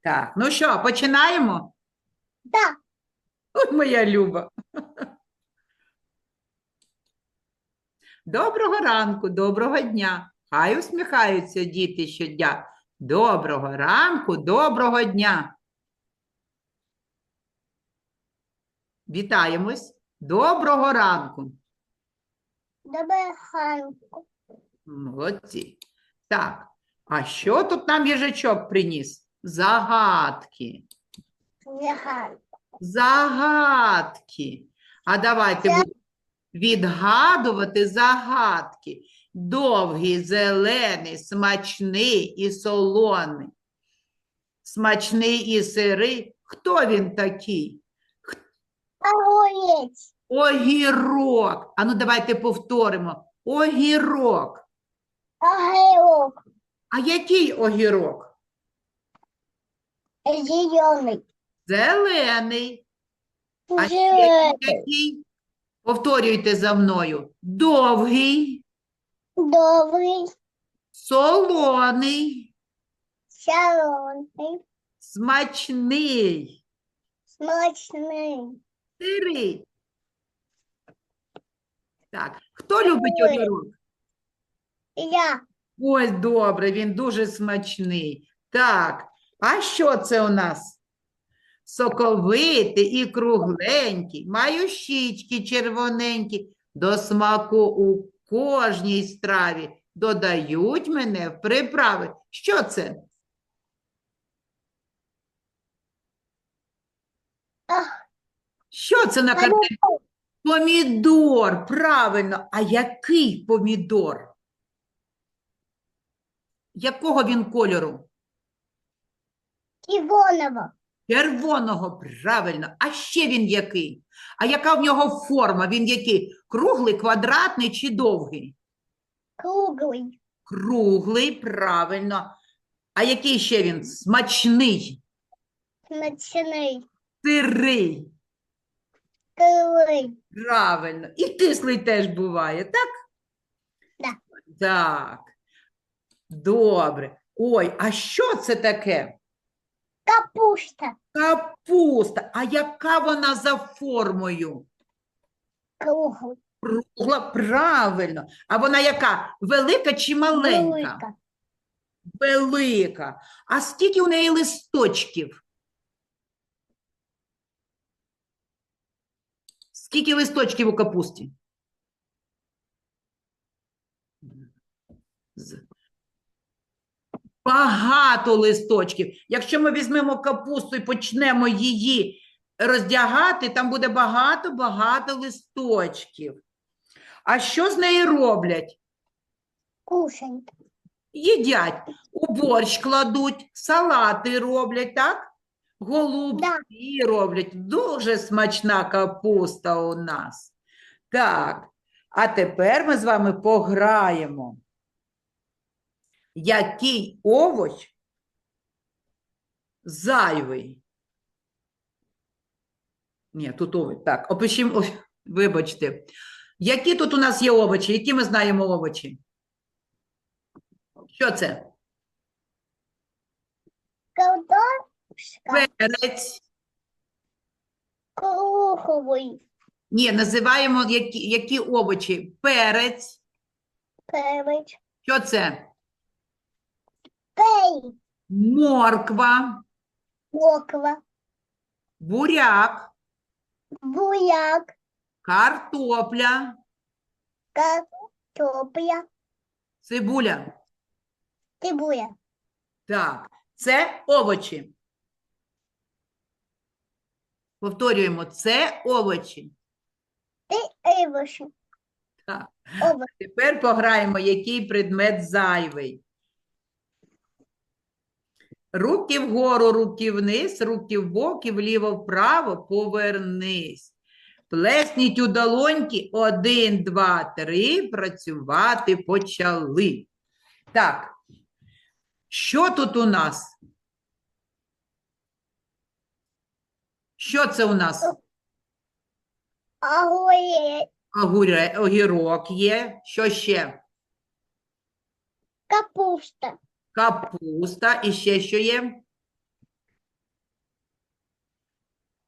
Так, ну що, починаємо? Да. Ой, моя Люба. Доброго ранку, доброго дня. Хай усміхаються діти щодня. Доброго ранку, доброго дня. Вітаємось. Доброго ранку. Доброго ранку. Молодці. Так, а що тут нам їжачок приніс? Загадки. Загадки. А давайте будемо відгадувати загадки. Довгий, зелений, смачний і солоний. Смачний і сирий. Хто він такий? Огурець. Огірок. Ану, давайте повторимо. Огірок. Огірок. А який огірок? Зелений. Зелений. А ще Зелений. який? Повторюйте за мною. Довгий, Добрий. солоний, Солоний. смачний, Смачний. сирий. Так, хто любить огірок? Я. Ось добре, він дуже смачний. Так, а що це у нас? Соковитий і кругленький, маю щічки червоненькі, до смаку у кожній страві додають мене в приправи. Що це? Що це на картинці? Помідор, правильно. А який помідор? Якого він кольору? Івонова. Червоного, правильно. А ще він який? А яка в нього форма? Він який? Круглий, квадратний чи довгий? Круглий. Круглий, правильно. А який ще він? Смачний, Смачний. сирий, Кривий. правильно. І кислий теж буває, так? Да. Так. Добре. Ой, а що це таке? Капуста. Капуста. А яка вона за формою? Круглий. Кругла, правильно. А вона яка? Велика чи маленька? Велика. Велика. А скільки у неї листочків? Скільки листочків у капусті? З- Багато листочків. Якщо ми візьмемо капусту і почнемо її роздягати, там буде багато-багато листочків. А що з нею роблять? Кушають. Їдять, у борщ кладуть, салати роблять, так? Голубці роблять. Дуже смачна капуста у нас. Так, а тепер ми з вами пограємо. Який овоч зайвий? Ні, тут овоч. Так, опишімо, вибачте. Які тут у нас є овочі? Які ми знаємо овочі? Що це? Картошка. Перець. Круглий. Ні, називаємо які, які овочі? Перець. Перець. Що це? Пей. Морква, Моква. буряк, Буяк. картопля, Картопля. цибуля. Цибуля. Так, це овочі. Повторюємо, це овочі. Ти овощі. Так. Овощі. Тепер пограємо, який предмет зайвий. Руки вгору, руки вниз, руки вбок і вліво-вправо, повернись. Плесніть у долоньки, один, два, три, працювати почали. Так, що тут у нас? Що це у нас? Огурець. Огуре- Огірок є. Що ще? Капуста. Капуста. І ще що є?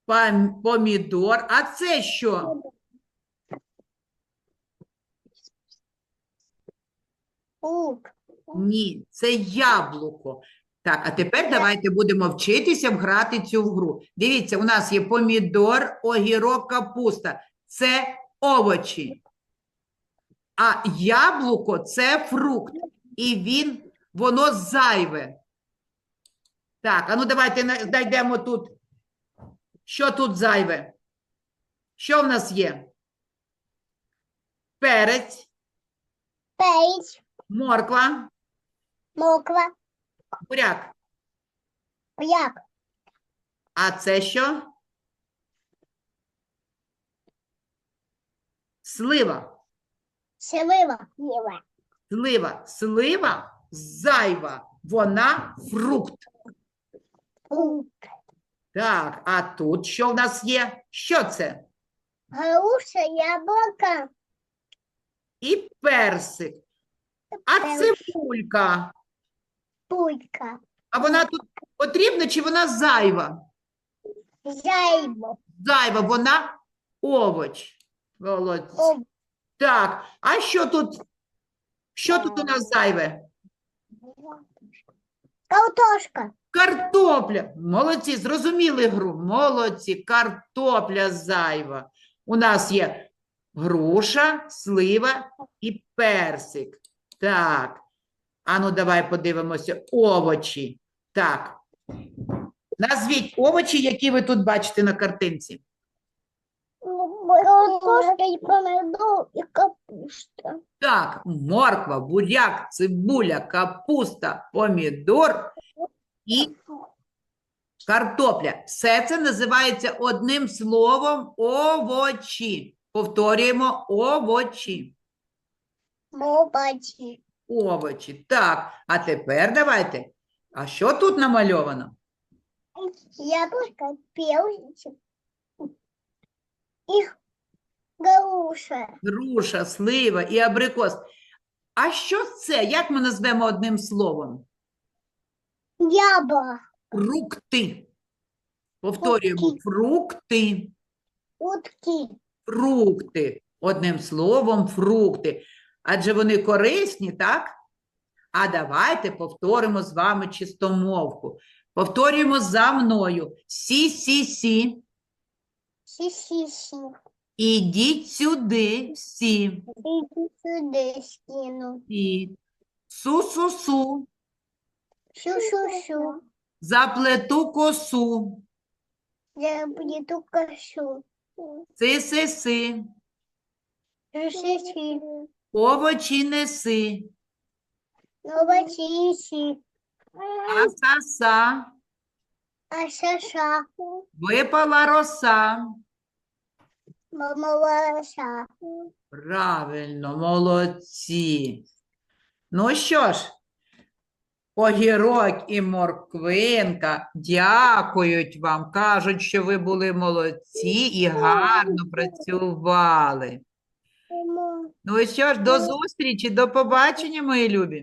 Пам- Помідор. А це що? Лук. Ні, це яблуко. Так, а тепер давайте будемо вчитися грати цю гру. Дивіться, у нас є помідор, огірок, капуста. Це овочі. А яблуко це фрукт. І він, воно зайве. Так, а ну давайте на- знайдемо тут. Що тут зайве? Що в нас є? Перець, Пейдж. морква, Моква. буряк. Як? А це що? Слива. Слива. Слива. Слива. Слива зайва. Вона фрукт. Так, а тут що в нас є? Що це? Груша, яблоко. І персик. А цибулька. Пулька. А вона тут потрібна чи вона зайва? Зайбо. Зайва, вона овоч. Молодці. О, Так, а що тут? Що тут у нас зайве? Картошка. Картопля. Молодці, зрозуміли гру. Молодці, картопля зайва. У нас є груша, слива і персик. Так. Ану, давай подивимося. Овочі. Так. Назвіть овочі, які ви тут бачите на картинці. Картошка і помидор і капуста. Так, морква, буряк, цибуля, капуста, помідор і картопля. Все це називається одним словом овочі. Повторюємо овочі. Мобачі. Овочі. Так, а тепер давайте. А що тут намальовано? Яблоко, персик. І груша. Груша, слива і абрикос. А що це? Як ми назвемо одним словом? Яблоко. Фрукти. Повторюємо, фрукти. Утки. Фрукти. Одним словом, фрукти. Адже вони корисні, так? А давайте повторимо з вами чистомовку. Повторюємо за мною. Сі-сі-сі. Сі-сі-сі. Ідіть сюди всі. Іди сюди скину. І су-су-су. Шу-шу-шу. Заплету косу. Я кашу. Си-си-си. Шу-шу-шу. Овочі неси. Новачіші. Аса-са. Аша-ша. Випала роса. Мамалаша. Правильно, молодці. Ну що ж, огірок і морквинка дякують вам, кажуть, що ви були молодці і гарно працювали. Ну і що ж, до зустрічі, до побачення, мої любі.